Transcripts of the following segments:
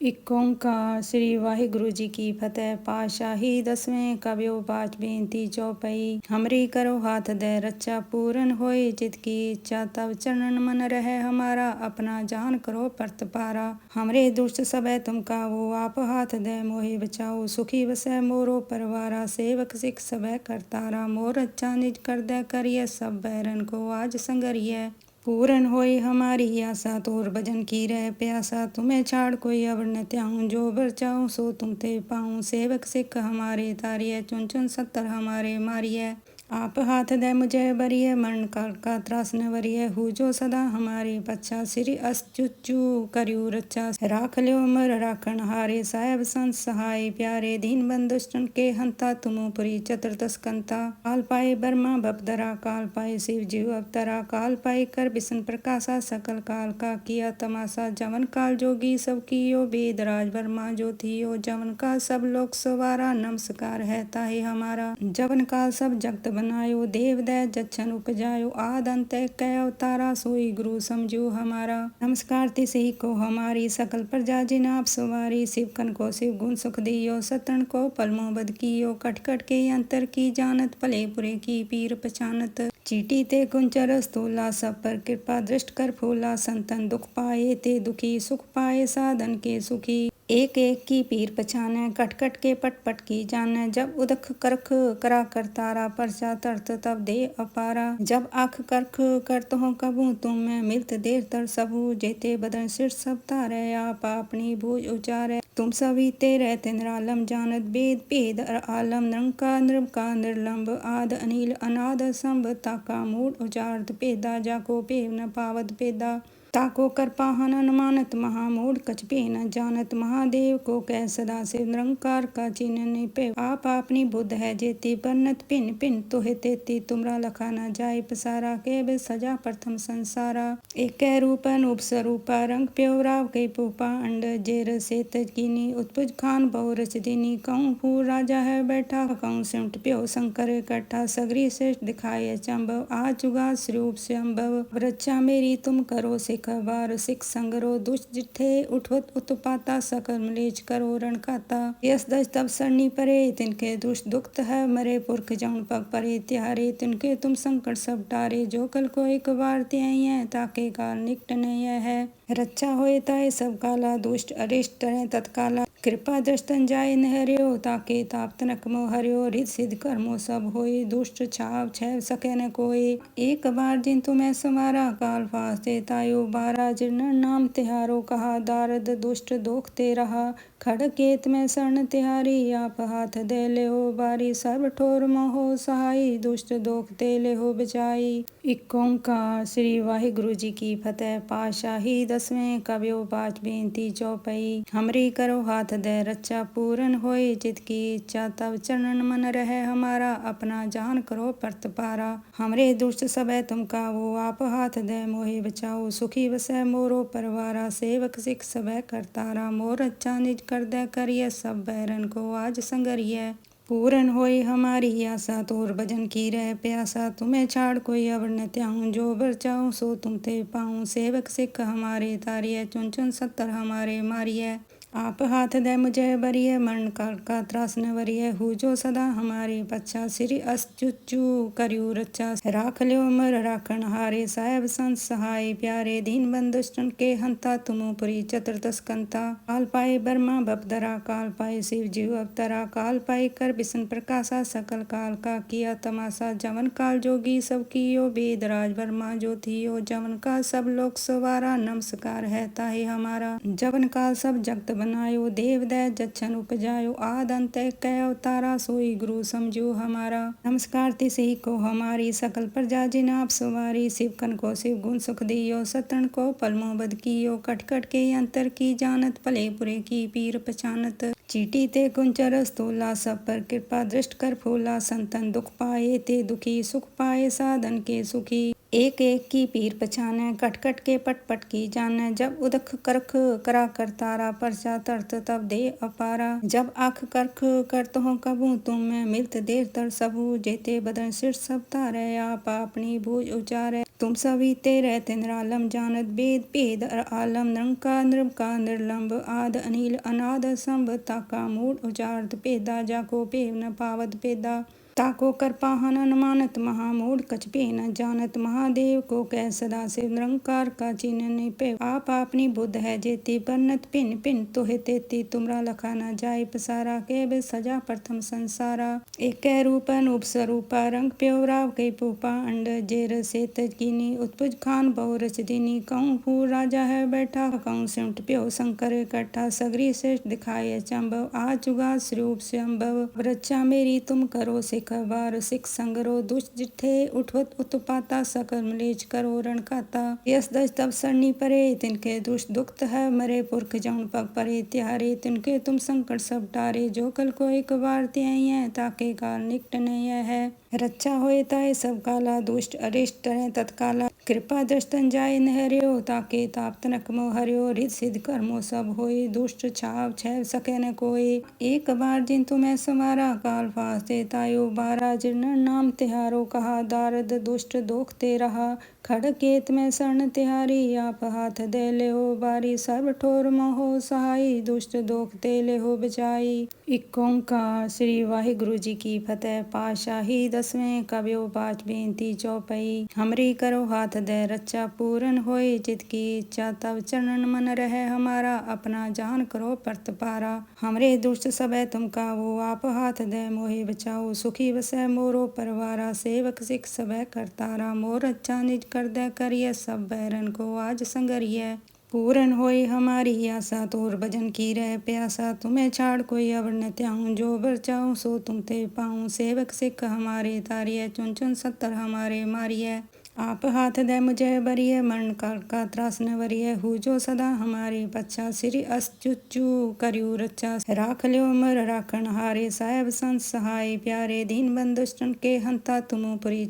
ਇਕ ਓੰਕਾਰ ਸ੍ਰੀ ਵਾਹਿਗੁਰੂ ਜੀ ਕੀ ਫਤਿਹ। ਪਾਸ਼ਾਹੀ ਦਸਵੇਂ ਕਬਿਓ ਬਾਚ ਬੇਨਤੀ ਜੋ ਹਮਰੀ ਕਰੋ ਹਾਥ ਦੇ ਰੱਚਾ ਪੂਰਨ ਹੋਏ, ਜਿਤ ਕੀ ਇੱਛਾ ਤਬ ਚਰਨਨ ਮਨ ਰਹਿ ਹਮਾਰਾ, ਆਪਣਾ ਜਾਨ ਕਰੋ ਪਰਤ ਪਾਰਾ। ਹਮਰੇ ਦੁਸ਼ਟ ਸਭੈ ਤੁਮ ਕਾਵੋ, ਆਪ ਹਾਥ ਦੇ ਮੋਹਿ ਬਚਾਓ, ਸੁਖੀ ਵਸੈ ਮੋਰੋ ਪਰਵਾਰਾ, ਸੇਵਕ ਸਿਖ ਸਭੈ ਕਰਤਾਰਾ, ਮੋਰ ਅੱਛਾ ਨਿਜ ਕਰਦਾ ਕਰੀਏ ਸਭ ਬੈਰਨ ਕੋ ਆਜ ਸੰਗਰੀਏ પૂરણ હોય હમારી આશા તોર ભજન કી રહે પ્યાસા તુમે છાડ કોઈ અવર ન ત્યાહું જો બરચાઉં સો તુમ તે પાઉં સેવક સિખ હમારે તારીએ ચુન ચુન સત્તર હમારે મારીએ आप हाथ दे मुझे बरिय मरण काल का त्रास न वरिय हु। जो सदा हमारे पच्छा श्री अस्तुचु करियो रक्षा राख लियो मर राखण हारे, साहेब संत सहाय प्यारे। दीन बंधुष्टन के हंता, तुमो पुरी कंता। काल पाए बर्मा बपदरा काल पाए शिव जीव अवतरा काल पाए कर बिसन प्रकाशा, सकल काल का किया तमाशा। जवन काल जोगी सब कियो, वेद राज वर्मा जो थियो। जवन का सब लोक सवारा, नमस्कार है ताहे हमारा। जवन काल सब जगत बनायो देव दय जच्छन उपजायो आद अंत कै अवतारा सोई गुरु समझो हमारा नमस्कार तिसे को हमारी सकल प्रजा जिन आप सवारी शिव कन को शिव गुण सुख दियो सतन को पलमो बद कियो कट कट के अंतर की जानत भले पुरे की पीर पहचानत चीटी ते कुंचर स्थूला सब पर कृपा दृष्ट कर फूला संतन दुख पाए ते दुखी सुख पाए साधन के सुखी एक एक की पीर पछाने कट कट के पट पट की जाने जब उदक करख करा कर तारा परचा तरत तब दे अपारा जब आख करख करत हो कबू तुम में मिलत देर तर सबू जेते बदन सिर सब तारे आप अपनी भूज उचारे तुम सभी तेरे तिनरालम जानत वेद भेद अर आलम निरंकार निर्का निर्लंब आद अनिल अनाद संभ ताका मूड उचारत पेदा जाको पेव न पावत पेदा ताको कर पाहन अनुमानत महामूढ़ कछ पे न जानत महादेव को कह सदा से निरंकार का चिन्ह पे आप अपनी बुद्ध है जेती बन्नत पिन पिन तुहे तेती तुमरा लखा न जाय पसारा के बे सजा प्रथम संसारा एक रूप अनूप स्वरूपा रंग प्योराव के पूपा अंड जेर से तजकीनी उत्पुज खान बहु रच दीनी कहूँ फूर राजा है बैठा कहूँ सिमट प्यो शंकर इकट्ठा सगरी से दिखाए चंबव आ चुगा स्वरूप से अम्बव वृक्षा मेरी तुम करो सिख बार सिख संगरो दुष्ट जिठे उठवत उत्पाता सकल मलेच करो रण काता यस दस तब सरणी परे, तिनके दुष्ट दुखत है मरे, पुरख जाऊन पग परे त्यारे, तिनके तुम संकट सब टारे। जो कल को एक बार त्याई ताके काल निकट है। रचा होए ताए सब काला दुष्ट अरिष्ट तरे तत्काला कृपा दृष्टन जाय नहरियो ताके ताप तनक मोह हरियो रित सिद्ध कर्मो सब होए दुष्ट छाप छैव सके न कोई एक बार जिन तुम्हें समारा काल फास देतायो बारा जिन नाम तिहारो कहा दारद दुष्ट दोखते रहा खड़केत में शरण तिहारी आप हाथ दे ले हो बारी सर्व ठोर मोहो सहाई दुष्ट दोखते ले हो बचाई इकोंकार श्री वाहिगुरु जी की फतेह पाशाही दसवें कवियो पाठ बेनती चौपाई हमरी करो हाथ दे रच्चा पूरन होए चित की इच्छा तब चरणन मन रहे हमारा अपना जान करो परत पारा हमरे दुष्ट सबे तुम कावो आप हाथ दे मोहे बचाओ सुखी वसै मोरो परवारा सेवक सिख सबे करतारा मोर अच्छा निज कर दे करिए सब बैरन को आज संगरिए પૂરણ હોય હમારી આશા તોર ભજન કી રહે પ્યાસા તુમે છાડ કોઈ અવર ન ત્યાહું જો બર ચાહું સો તુમ તે પાહું સેવક સિખ હમારે તારીએ ચુન ચુન સત્તર હમારે મારીએ आप हाथ दे मुझे बरिय मरण काल का त्रास न वरिय हु जो सदा हमारे पच्छा श्री अस्तुचु करियो रक्षा राख लियो मर राखण हारे, साहेब संत सहाय प्यारे। दीन बंधुष्टन के हंता, तुमो पुरी चतुर्दश कंता काल पाए बर्मा बपदरा काल पाए शिव जीव अवतरा काल पाए कर बिसन प्रकाशा, सकल काल का किया तमाशा। जवन काल जोगी सब कियो, वेद राज वर्मा जो थियो। जवन का सब लोक सवारा, नमस्कार है ताहे हमारा। जवन काल सब जगत बनायो देव दय जच्छन उपजायो आद अंत कै अवतारा सोई गुरु समझो हमारा नमस्कार तिसे को हमारी सकल प्रजा जिन आप सवारी शिव कन को शिव गुण सुख दियो सतन को पलमो बद कियो कट कट के अंतर की जानत भले पुरे की पीर पहचानत चीटी ते कुंचर स्थूला सब पर कृपा दृष्ट कर फूला संतन दुख पाए ते दुखी सुख पाए साधन के सुखी एक एक की पीर पछाने कट कट के पट पट की जाने जब उदक करख करा कर तारा परचा तरत तब दे अपारा जब आख करख करत हो कबू तुम में मिलत देर तर सबू जेते बदन सिर सब तारे आप अपनी बूझ उचारे तुम सभी तेरे तिनरालम जानत वेद भेद अर आलम निरंकार निर्मका निर्लंब आद अनिल अनाद संभ ताका मूड उचारत भेदा जाको भेव न पावत भेदा ताको कर पाहन अनुमानत महामूढ़ कछ भी न जानत महादेव को कह सदा शिव निरंकार का चिन्ह नहीं पे आप अपनी बुद्ध है जेती बरनत पिन पिन तोहे तेती। तुमरा लखा न जाय पसारा के बे सजा प्रथम संसारा। एक रूप अनूप स्वरूपा, रंग प्योराव के पूपा, अंड जेर से तजकीनी उत्पुज खान बहु रच दीनी। कहूँ फूल राजा है बैठा, कहूँ सिमट प्यो शंकर इकट्ठा सगरी श्रेष्ठ दिखाए चंबव, आ चुगा स्वरूप से अम्बव रक्षा मेरी तुम करो सिख बार सिख संगरो दुष्ट जिठे उठवत उत्पाता सकल मलेच करो रण खाता यस दस तब सरनी परे तिनके दुष्ट दुखत है मरे पुरख जौन पग परे त्यारे तिनके तुम संकट सब टारे जो कल को एक बार त्याई ताके काल निकट नहीं है रक्षा होए ताए सब काला दुष्ट अरिष्ट टरे तत्काला कृपा दृष्टन जाय नहर्यो ताके ताप तनक मो हर्यो रिद सिद्ध कर्मो सब होए दुष्ट छाव छैव सके न कोई एक बार जिन तुम्हें समारा काल फास्ते तायो बारा जिन नाम तिहारो कहा दारद दुष्ट दोख ते रहा ਖੜ ਖੜਕੇਤ ਮੈਂ ਸਣ ਤਿਹਾਰੀ, ਆਪ ਹਾਥ ਦੇ ਲਿਓ ਬਾਰੀ ਸਰਬ ਠੋਰ ਮੋਹ ਸਹਾਈ, ਦੁਸ਼ਟ ਦੋਖ ਤੇ ਲਿਓ ਬਚਾਈ। ਇਕ ਓੰਕਾਰ ਸ੍ਰੀ ਵਾਹਿਗੁਰੂ ਜੀ ਕੀ ਫਤਿਹ ਪਾਸ਼ਾਹੀ ਦਸਵੇਂ ਕਬਿਓ ਪਾਠ ਬੇਨਤੀ ਚੌਪਈ ਹਮਰੀ ਕਰੋ ਹਾਥ ਦੇ ਰੱਚਾ ਪੂਰਨ ਹੋਏ, ਜਿਤ ਕੀ ਇੱਛਾ ਤਵ ਚਰਨਨ ਮਨ ਰਹਿ ਹਮਾਰਾ, ਆਪਣਾ ਜਾਨ ਕਰੋ ਪਰਤ ਪਾਰਾ ਹਮਰੇ ਦੁਸ਼ਟ ਸਭੈ ਤੁਮ ਕਾਵੋ, ਆਪ ਹਾਥ ਦੇ ਮੋਹਿ ਬਚਾਓ, ਸੁਖੀ ਵਸੈ ਮੋਰੋ ਪਰਵਾਰਾ, ਸੇਵਕ ਸਿਖ ਸਭੈ ਕਰਤਾਰਾ, ਮੋਰ ਅੱਛਾ ਨਿਜ कर दे करिए सब बैरन को आज संगरिए पूरन होए हमारी आशा तोर भजन की रह प्यासा तुम्हें छाड़ कोई अवर न त्याऊं जो बर चाहूं सो तुम ते पाऊं सेवक सिख हमारे तारिय चुन चुन सत्तर हमारे मारिय आप हाथ दे मुझे बरिय मरण काल का त्रास न वरिय हु जो सदा हमारे पच्छा श्री अस्तुचु करियो रक्षा राख लियो मर राखण हारे, साहेब संत सहाय प्यारे। दीन बंदुष्टन के हंता, तुमु पुरी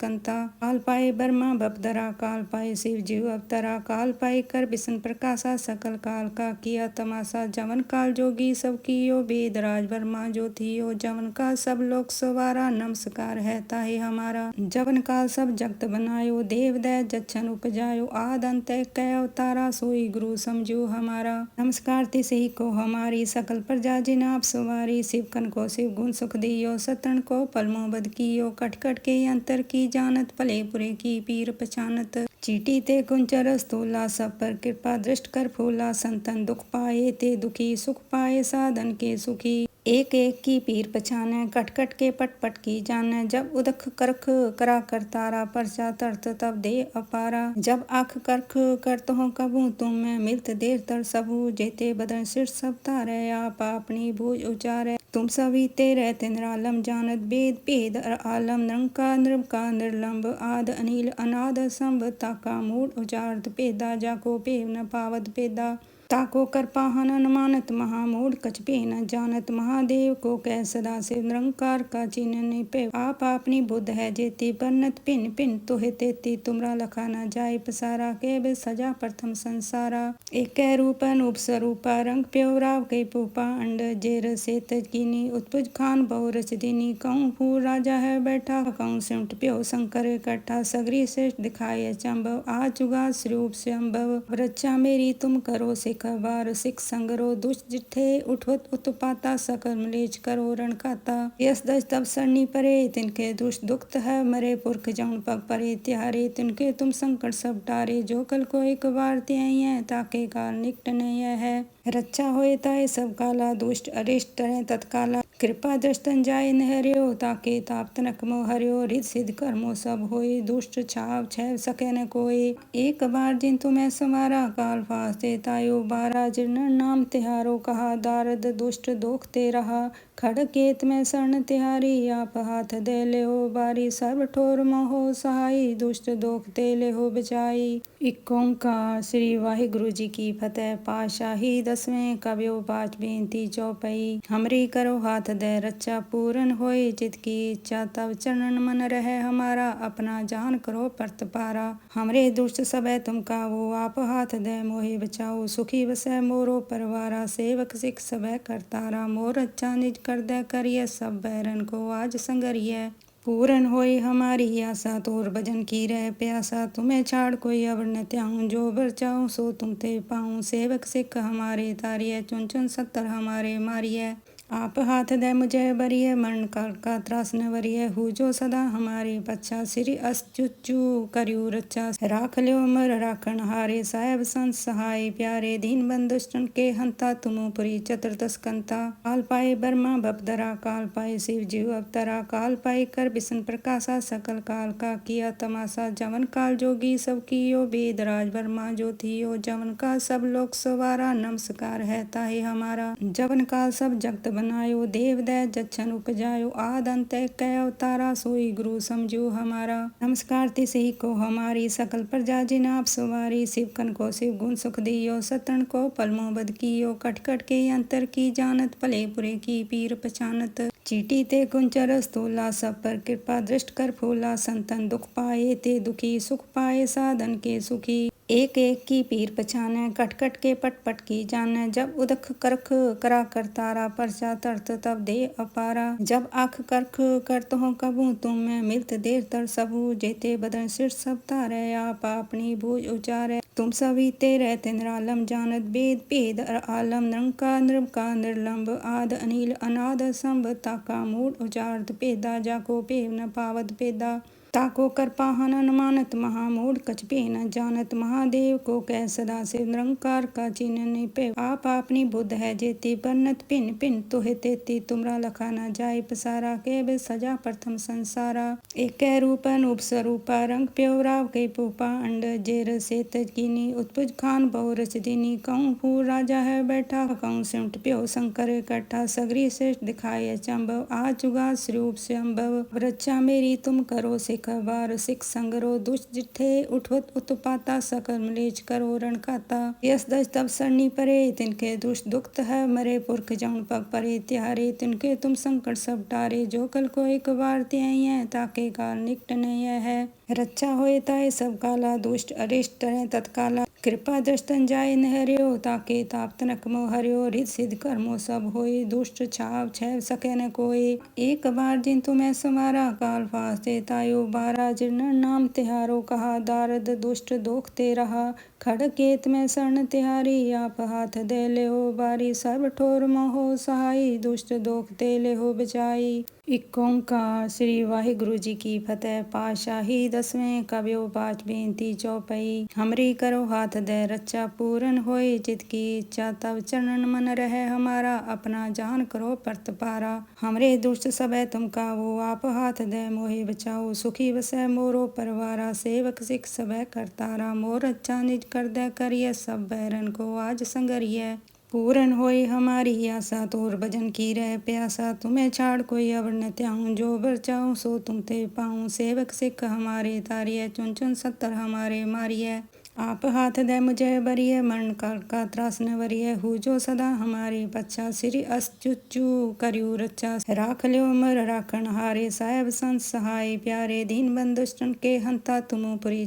कंता काल पाए बर्मा बपदरा काल पाए शिव जीव अवतरा काल पाए कर बिसन प्रकाशा, सकल काल का किया तमाशा। जवन काल जोगी सब कियो वेद राज वर्मा जो थियो। जवन का सब लोक सवारा, नमस्कार है ताहे हमारा। जवन काल सब जगत बनायो देव दय जच्छन उपजायो आद अंत कै अवतारा सोई गुरु समझो हमारा नमस्कार तिसे ही को हमारी सकल प्रजा जिन आप सवारी शिवकन को शिव गुण सुख दियो सतन को पलमो बद कियो कट कट के अंतर की जानत भले बुरे की पीर पछानत चीटी ते कुंचर स्थूला सब पर कृपा दृष्ट कर फूला संतन दुख पाए ते दुखी सुख पाए साधन के सुखी एक एक की पीर पछाने कट कट के पट पट की जाने जब उदक करख करा कर तारा परचा तरत तब दे अपारा जब आख करख करत हो कबू तुम में मिलत देर तर सबू जेते बदन सिर सब तारे आप अपनी बूझ उचारे तुम सभी तेरे तिनरालम जानत वेद भेद अर आलम निरंकार निर्मका निर्लंब आद अनिल अनाद संभ ताका मूड उचारत भेदा जाको भेव न पावत भेदा ताको कर पाहन अनुमानत महामूढ़ कछ भी न जानत महादेव को कह सदा शिव निरंकार का चिन्ह नहीं पे आप अपनी बुद्ध है जेती बरनत पिन पिन तोहे तेती तुमरा लखा न जाय पसारा के बे सजा प्रथम संसारा एक रूप अनूप स्वरूपा रंग प्योराव के पूपा अंड जेर से तजकीनी उत्पुज खान बहु रच दीनी कहूँ फूल राजा है बैठा कहूँ सिमट प्यो शंकर इकट्ठा सगरी श्रेष्ठ दिखाए चंबव आ चुगा स्वरूप से अम्बव रक्षा मेरी तुम करो सिख बार सिख संगरो दुष्ट जिठे उठवत उत्पाता सकल मलेच करो रण खाता यस दस तब सरनी परे तिनके दुष्ट दुखत है मरे पुरख जौन पग परे त्यारे तिनके तुम संकट सब टारे जो कल को एक बार त्याई ताके काल निकट नहीं है રચ્યા હોય તાએ સબ કાલા દુષ્ટ અરિષ્ટ તણે તત્કાલા કૃપા દ્રષ્ટન જાય નહર્યો તાકે તાપ તનક મો હર્યો રીત સિદ્ધ કર્મો સબ હોય દુષ્ટ છાપ છેવ સકે ન કોઈ એક બાર जिन तुम्हें समारा काल फास्ते तायो बारा जीर्ण नाम तिहारो कहा दारद दुष्ट दोखते रहा खड़केत में शरण तिहारी आप हाथ दे ले हो बारी सर्व ठोर मोहो सहाई दुष्ट दोखते ले हो बचाई इकोंकार श्री वाहिगुरु जी की फतेह पाशाही दस कसमें कबियो बाच बेनती चौपई हमरी करो हाथ दे रच्चा पूरन होए जित की इच्छा तब चरण मन रहे हमारा अपना जान करो परत पारा हमरे दुष्ट सबे तुम कावो आप हाथ दे मोहे बचाओ सुखी वसै मोरो परवारा सेवक सिख सबे करतारा मोर अच्छा निज कर दे करिए सब बैरन को आज संगरिए પૂરન હોય હમારી આશા તોર ભજન કી રહે પ્યાસા તુમે છાડ કોઈ અવર ન ત્યાહું જો ભર ચાહું સો તુમ તે પાહું સેવક સિખ હમારે તારીએ ચુન ચુન સત્તર હમારે મારીએ आप हाथ दे मुझे बरिए मरण काल का त्रास न वरिए हु। जो सदा हमारे पच्छा श्री अस्तुचु करियो रच्चा। राख लियो मर राखण हारे, साहेब संत सहाय प्यारे। दीन बंधुष्टन के हंता, तुम पुरी चतुर्दश काल पाए बर्मा बपदरा काल पाए शिव जीव अवतरा काल पाए कर बिसन प्रकाशा, सकल काल का किया तमाशा। जवन काल जोगी सब कियो, वेद राज वर्मा जो थियो। जवन का सब लोक सवारा, नमस्कार है ताहे हमारा। जवन काल सब जगत बनायो देव दय जच्छन उपजायो आद अंत कै अवतारा सोई गुरु समझो हमारा नमस्कार तिसे को हमारी सकल प्रजा जिन आप सवारी शिव कन को शिव गुण सुख दियो सतन को पलमो बद कियो कट कट के अंतर की जानत भले पुरे की पीर पहचानत चीटी ते कुंचर स्थूला सब पर कृपा दृष्ट कर फूला संतन दुख पाए ते दुखी सुख पाए साधन के सुखी एक एक की पीर पछाने कट कट के पट पट की जाने जब उदक करख करा कर तारा परचा तरत तब दे अपारा जब आख करख करत हो कबू तुम में मिलत देर तर सबू जेते बदन सिर सब तारे आप अपनी बूझ उचारे तुम सभी तेरे तिनरालम जानत वेद भेद अर आलम निरंकार निर्का निर्लंब आद अनिल अनाद संभ ताका मूड उचारत पेदा जाको पेव न पावत पेदा ताको कर पाहन अनुमानत महामूढ़ कछ पे न जानत महादेव को कह सदा से निरंकार का चिन्ह पे आप अपनी बुद्ध है जेती बन्नत पिन पिन तुहे तेती तुमरा लखा न जाय पसारा के बे सजा प्रथम संसारा एक रूप अनूप स्वरूपा रंग प्योराव के पूपा अंड जेर से तजकीनी उत्पुज खान बहु रच दीनी कहूँ फूर राजा है बैठा कहूँ सिमट प्यो शंकर इकट्ठा सगरी से दिखाए चंबव आ चुगा स्वरूप से अम्बव वृक्षा मेरी तुम करो सिख बार सिख संगरो दुष्ट जिठे उठवत उत्पाता सकल मलेच करो रण खाता यस दस तब सरनी परे तिनके दुष्ट दुखत है मरे पुरख जाऊन पग परे त्यारे तिनके तुम संकट सब टारे जो कल को एक बार त्याई ताके काल निकट यह है रक्षा होए ताए सब काला दुष्ट अरिष्ट टरे तत्काला कृपा दृष्टन जाय न हरियो ताके ताप तनक मो हरियो रिद सिद्ध कर्मो सब होए दुष्ट छाव छह सके न कोई एक बार जिन तुम्हें समारा काल फास्ते तायो बारा जिन नाम तिहारो कहा दारद दुष्ट दोख ते रहा ਖੜ ਖੜਕੇਤ ਮੈਂ ਸਣ ਤਿਹਾਰੀ, ਆਪ ਹਾਥ ਦੇ ਲਿਓ ਬਾਰੀ ਸਭ ਠੋਰ ਮੋਹ ਸਹਾਈ, ਦੁਸ਼ਟ ਦੋਖ ਤੇ ਲਿਓ ਬਚਾਈ। ਇਕ ਓੰਕਾਰ ਸ੍ਰੀ ਵਾਹਿਗੁਰੂ ਜੀ ਕੀ ਫਤਿਹ ਪਾਸ਼ਾਹੀ ਦਸਵੇਂ ਕਬਿਓ ਪਾਠ ਬੇਨਤੀ ਚੌਪਈ ਹਮਰੀ ਕਰੋ ਹਾਥ ਦੇ ਰੱਚਾ ਪੂਰਨ ਹੋਏ, ਜਿਤ ਕੀ ਇੱਛਾ ਤਵ ਚਰਨਨ ਮਨ ਰਹਿ ਹਮਾਰਾ, ਆਪਣਾ ਜਾਨ ਕਰੋ ਪਰਤ ਪਾਰਾ ਹਮਰੇ ਦੁਸ਼ਟ ਸਭੈ ਤੁਮ ਕਾਵੋ, ਆਪ ਹਾਥ ਦੇ ਮੋਹਿ ਬਚਾਓ। ਸੁਖੀ ਵਸੈ ਮੋਰੋ ਪਰਵਾਰਾ, ਸੇਵਕ ਸਿਖ ਸਭੈ ਕਰਤਾਰਾ। ਮੋਰ ਅੱਛਾ ਨਿਜ कर दे करिए सब बैरन को आज संगरिए पूरन होई हमारी आशा तोर भजन की रह प्यासा तुम्हें छाड़ कोई अवर न त्याऊं जो बर चाहूं सो तुम ते पाऊं सेवक सिख हमारे तारिये चुन चुन सत्तर हमारे मारिये आप हाथ दे मुझे बरिए मरण काल का त्रास न वरिए। हु जो सदा हमारे पच्छा श्री अस्तुचु करियो रच्चा। राख लियो मर राखण हारे, साहेब संत सहाय प्यारे। दीन बंदुष्टन के हंता, तुम पुरी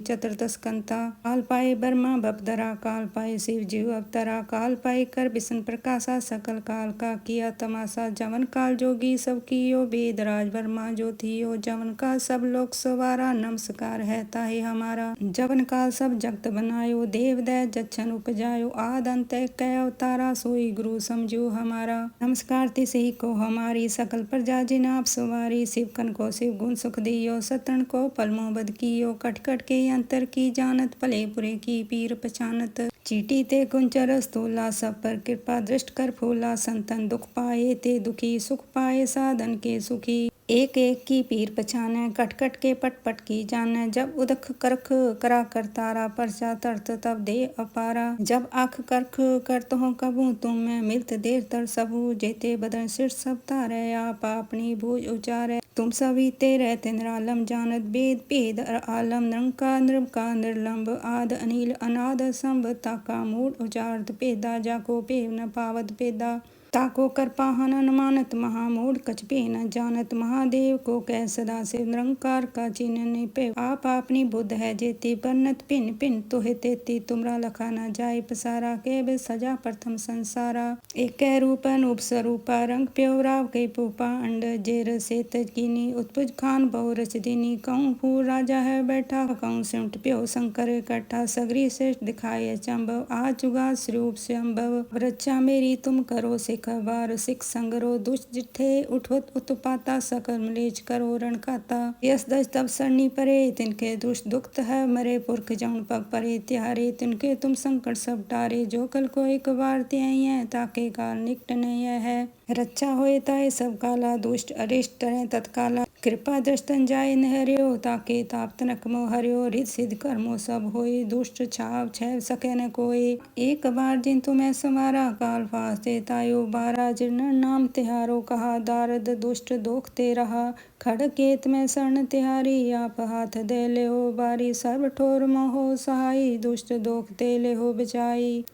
कंता काल पाए बर्मा बपदरा काल पाए शिव जीव अवतरा काल पाए कर बिसन प्रकाशा, सकल काल का किया तमाशा। जवन काल जोगी सब कियो वेद राज वर्मा जो थियो। जवन का सब लोक सवारा, नमस्कार है ताहे हमारा। जवन काल सब जगत बनायो देव दय जच्छन उपजायो आद अंत कै अवतारा सोई गुरु समझो हमारा नमस्कार तिसे को हमारी सकल प्रजा जिन आप सवारी शिव कन को शिव गुण सुख दियो सतन को पलमो बद कियो कट कट के अंतर की जानत भले पुरे की पीर पहचानत चीटी ते कुंचर स्थूला सब पर कृपा दृष्ट कर फूला संतन दुख पाए ते दुखी सुख पाए साधन के सुखी एक एक की पीर पछाने कट कट के पट पट की जाने जब उदक करख करा कर तारा परचा तरत तब दे अपारा जब आख करख करत हो कबू तुम में मिलत देर तर सबू जेते बदन सिर सब तारे आप अपनी बूझ उचारे तुम सभी तेरे तिनरालम जानत वेद भेद अर आलम निरंकार निर्का निर्लंब आद अनिल अनाद संभ ताका मूड उचारत पेदा जाको पेव न पावत पेदा ताको कृपा हनन मानत महामूढ़ कछ पे न जानत महादेव को कह सदा से निरंकार का चिन्ह नहीं पे आप आपनी बुद्ध है जेती बरनत पिन पिन तोहे तेती तुमरा लखा न जाय पसारा के बे सजा प्रथम संसारा एक रूप अनूप स्वरूपा रंग प्योराव के पूपा अंड जेर से तजकीनी उत्पुज खान बहु रच दीनी कहूँ फूल राजा है बैठा कहूँ सिमट प्यो शंकर इकट्ठा सगरी श्रेष्ठ दिखाए चंबव आ चुगा स्वरूप से अम्बव रक्षा मेरी तुम करो सिख बार सिख संगरो दुष्ट जिठे उठवत उत्पाता सकल मलेच करो रण खाता यस दस तब सरनी परे तिनके दुष्ट दुखत है मरे पुरख जौन पग परे त्यारे तिनके तुम संकट सब टारे जो कल को एक बार त्याई ताके काल निकट नहीं है रक्षा होए ताए सब काला दुष्ट अरिष्ट तरे तत्काला कृपा दृष्टन जाय न हरियो ताके ताप तनक मो हरियो रित सिद्ध कर्मो सब होए दुष्ट छाव छह सके न कोई एक बार जिन तुम्हें समारा काल फास्ते तायो बारा जिन नाम तिहारो कहा दारद दुष्ट दोखते रहा खड़ केत में शरण तिहारी आप हाथ दे ले हो बारी सर्व ठोर मोहो सहाई दुष्ट दोखते ले हो बचाई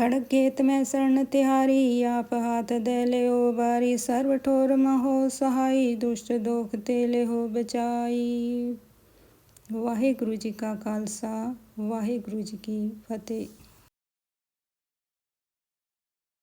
ਖੜਗ ਖੇਤ ਮੈਂ ਸਰਣ ਤਿਹਾਰੀ, ਆਪ ਹਾਥ ਦੇ ਲਿਓ ਬਾਰੀ ਸਰਵ ਠੋਰ ਮਹੋ ਸਹਾਈ, ਦੁਸ਼ਟ ਦੋਖ ਤੇ ਲਿਓ ਬਚਾਈ। ਵਾਹਿਗੁਰੂ ਜੀ ਕਾ ਖਾਲਸਾ, ਵਾਹਿਗੁਰੂ ਜੀ ਕੀ ਫਤਿਹ।